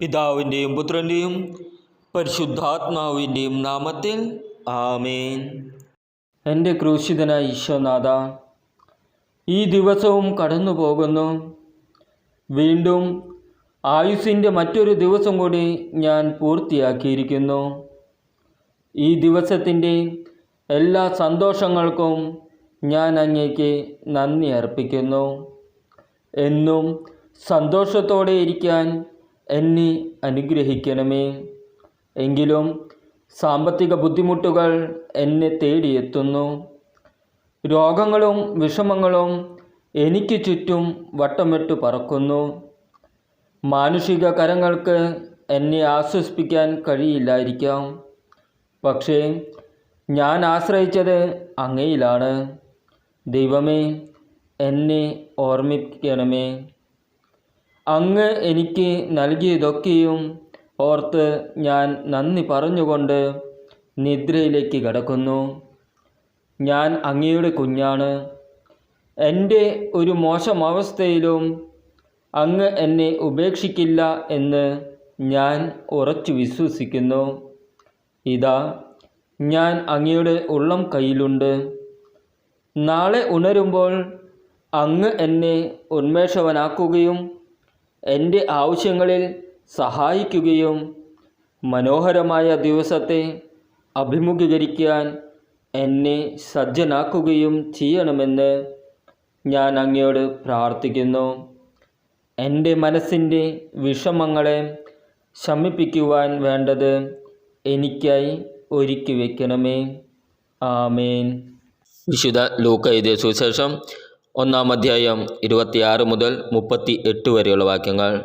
പിതാവിന്റെയും പുത്രന്റെയും പരിശുദ്ധാത്മാവിന്റെയും നാമത്തിൽ ആമേൻ. എന്റെ ക്രൂശിതനായ ഈശോനാഥ ഈ ദിവസവും കടന്നു പോകുന്നു വീണ്ടും ആയുസിന്റെ മറ്റൊരു ദിവസം കൂടി ഞാൻ പൂർത്തിയാക്കിയിരിക്കുന്നു. ഈ ദിവസത്തിന്റെ എല്ലാ സന്തോഷങ്ങൾക്കും ഞാൻ അങ്ങേക്ക് നന്ദി അർപ്പിക്കുന്നു. എന്നും സന്തോഷത്തോടെ ഇരിക്കാൻ എന്നെ അനുഗ്രഹിക്കണമേ. എങ്കിലും സാമ്പത്തിക ബുദ്ധിമുട്ടുകൾ എന്നെ തേടിയെത്തുന്നു. രോഗങ്ങളും വിഷമങ്ങളും എനിക്ക് ചുറ്റും വട്ടമിട്ട് പറക്കുന്നു. മാനുഷിക കരങ്ങൾക്ക് എന്നെ ആശ്വസിപ്പിക്കാൻ കഴിയില്ലായിരിക്കാം. പക്ഷേ ഞാൻ ആശ്രയിച്ചത് അങ്ങയിലാണ്. ദൈവമേ എന്നെ ഓർമ്മിക്കണമേ അങ്ങ് എനിക്ക് നൽകിയതൊക്കെയും ഓർത്ത് ഞാൻ നന്ദി പറഞ്ഞുകൊണ്ട് നിദ്രയിലേക്ക് കിടക്കുന്നു. ഞാൻ അങ്ങയുടെ കുഞ്ഞാണ്. എന്റെ ഒരു മോശം അവസ്ഥയിലും അങ്ങ് എന്നെ ഉപേക്ഷിക്കില്ല എന്ന് ഞാൻ ഉറച്ചു വിശ്വസിക്കുന്നു. ഇതാ ഞാൻ അങ്ങയുടെ ഉള്ളം കയ്യിലുണ്ട്. നാളെ ഉണരുമ്പോൾ അങ്ങ് എന്നെ ഉന്മേഷവനാക്കുകയും എന്റെ ആവശ്യങ്ങളിൽ സഹായിക്കുകയും മനോഹരമായ ദിവസത്തെ അഭിമുഖീകരിക്കാൻ എന്നെ സജ്ജനാക്കുകയും ചെയ്യണമെന്ന് ഞാൻ അങ്ങയോട് പ്രാർത്ഥിക്കുന്നു. എന്റെ മനസ്സിന്റെ വിഷമങ്ങളെ ശമിപ്പിക്കുവാൻ വേണ്ടത് എനിക്കായി ഒരുക്കി വയ്ക്കണമേ ആമേൻ. വിശുദ്ധ ലൂക്ക എഴുതിയ സുവിശേഷം ഒന്നാം അധ്യായം ഇരുപത്തിയാറ് മുതൽ മുപ്പത്തി എട്ട് വരെയുള്ള വാക്യങ്ങൾ.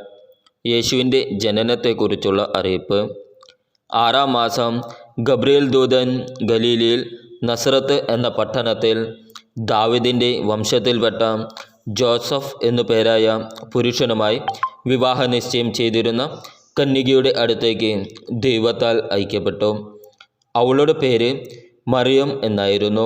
യേശുവിന്റെ ജനനത്തെക്കുറിച്ചുള്ള അറിയിപ്പ്. ആറാം മാസം ഗബ്രിയേൽ ദൂതൻ ഗലീലിയിൽ നസ്രത്ത് എന്ന പട്ടണത്തിൽ ദാവിദിന്റെ വംശത്തിൽപ്പെട്ട ജോസഫ് എന്നു പേരായ പുരുഷനുമായി വിവാഹ നിശ്ചയം ചെയ്തിരുന്ന കന്യകയുടെ അടുത്തേക്ക് ദൈവത്താൽ ഐക്യപ്പെട്ടു അവളുടെ പേര് മറിയം എന്നായിരുന്നു.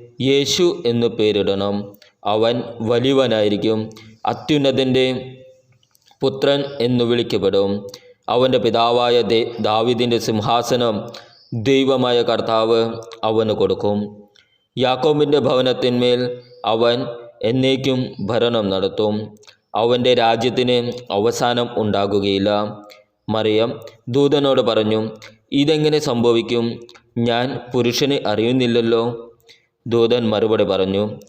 യേശു എന്നു പേരിടണം. അവൻ വലിയവനായിരിക്കും. അത്യുന്നതന്റെ പുത്രൻ എന്നു വിളിക്കപ്പെടും. അവന്റെ പിതാവായ ദേ ദാവിദിന്റെ സിംഹാസനം ദൈവമായ കർത്താവ് അവന് കൊടുക്കും. യാക്കോബിന്റെ ഭവനത്തിന്മേൽ അവൻ എന്നേക്കും ഭരണം നടത്തും. അവന്റെ രാജ്യത്തിന് അവസാനം ഉണ്ടാകുകയില്ല. മറിയം ദൂതനോട് പറഞ്ഞു ഇതെങ്ങനെ സംഭവിക്കും? ഞാൻ പുരുഷനെ അറിയുന്നില്ലല്ലോ. ദൂതൻ മറുപടി പറഞ്ഞു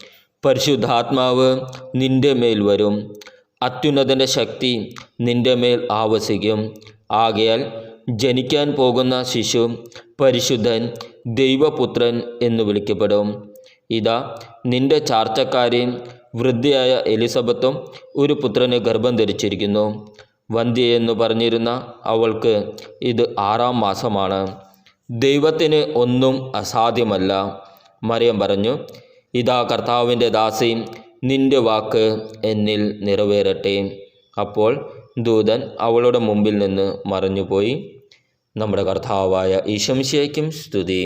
പരിശുദ്ധാത്മാവ് നിന്റെ മേൽ വരും. അത്യുന്നതന്റെ ശക്തി നിന്റെ മേൽ ആവസിക്കും. ആകയാൽ ജനിക്കാൻ പോകുന്ന ശിശു പരിശുദ്ധൻ ദൈവപുത്രൻ എന്ന് വിളിക്കപ്പെടും. ഇതാ നിന്റെ ചാർച്ചക്കാരി വൃദ്ധയായ എലിസബത്തും ഒരു പുത്രനെ ഗർഭം ധരിച്ചിരിക്കുന്നു. വന്ധ്യ എന്ന് പറഞ്ഞിരുന്ന അവൾക്ക് ഇത് ആറാം മാസമാണ്. ദൈവത്തിന് ഒന്നും അസാധ്യമല്ല. മറിയം പറഞ്ഞു ഇതാ കർത്താവിന്റെ ദാസി നിന്റെ വാക്ക് എന്നിൽ നിറവേറട്ടെ. അപ്പോൾ ദൂതൻ അവളുടെ മുമ്പിൽ നിന്ന് മറഞ്ഞുപോയി. നമ്മുടെ കർത്താവായ ഈശംശയ്ക്കും സ്തുതി.